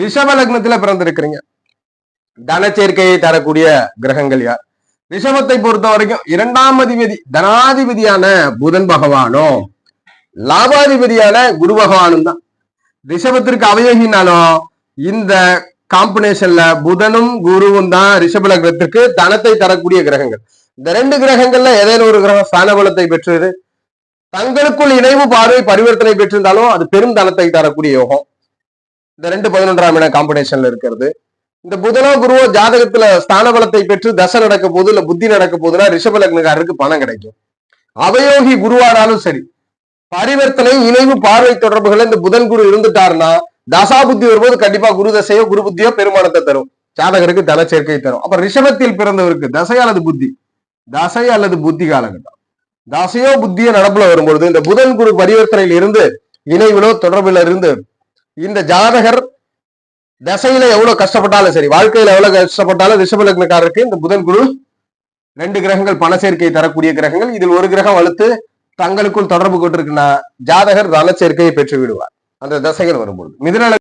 ரிஷப லக்னத்துல பிறந்திருக்கிறீங்க. தனச்சேர்க்கையை தரக்கூடிய கிரகங்கள் யார்? ரிஷபத்தை பொறுத்த வரைக்கும் இரண்டாம் அதிபதி தனாதிபதியான புதன் பகவானும் லாபாதிபதியான குரு பகவானும் தான். ரிஷபத்திற்கு அவயோகினாலும் இந்த காம்பினேஷன்ல புதனும் குருவும் தான் ரிஷப லக்னத்திற்கு தனத்தை தரக்கூடிய கிரகங்கள். இந்த ரெண்டு கிரகங்கள்ல ஏதேனும் ஒரு கிரகம் ஸ்தானபலத்தை பெற்றது தங்களுக்குள் இணைவு பார்வை பரிவர்த்தனை பெற்றிருந்தாலும் அது பெரும் தனத்தை தரக்கூடிய யோகம். இந்த ரெண்டு பதினொன்றாம் இடம் காம்பினேஷன்ல இருக்கிறது. இந்த புதனோ குருவோ ஜாதகத்துல ஸ்தான பலத்தை பெற்று தசை நடக்க போது இல்ல புத்தி நடக்க போதுன்னா ரிஷப லக்னக்காரருக்கு பணம் கிடைக்கும். அவயோகி குருவானாலும் சரி. பரிவர்த்தனை இணைவு பார்வை தொடர்புகள் இந்த புதன் குரு இருந்துட்டாருன்னா தசா புத்தி வரும்போது கண்டிப்பா குரு தசையோ குரு புத்தியோ பெருமானத்தை தரும். ஜாதகருக்கு தன சேர்க்கை தரும். அப்ப ரிஷபத்தில் பிறந்தவருக்கு தசை அல்லது புத்தி? தசை அல்லது புத்தி காலகட்டம். தசையோ புத்தியோ நடப்புல வரும்பொழுது இந்த புதன் குரு பரிவர்த்தனையில் இருந்து இணைவிலோ தொடர்பில இருந்து இந்த ஜாதகர் தசையில எவ்வளவு கஷ்டப்பட்டாலும் சரி வாழ்க்கையில எவ்வளவு கஷ்டப்பட்டாலும் ரிஷபலக்னக்காரருக்கு இந்த புதன் குரு ரெண்டு கிரகங்கள் பண சேர்க்கை தரக்கூடிய கிரகங்கள். இதில் ஒரு கிரகம் வலுத்து தங்களுக்குள் தொடர்பு கொண்டிருக்குன்னா ஜாதகர் தன சேர்க்கையை பெற்று விடுவார் அந்த தசைகள் வரும்பொழுது. மிதுன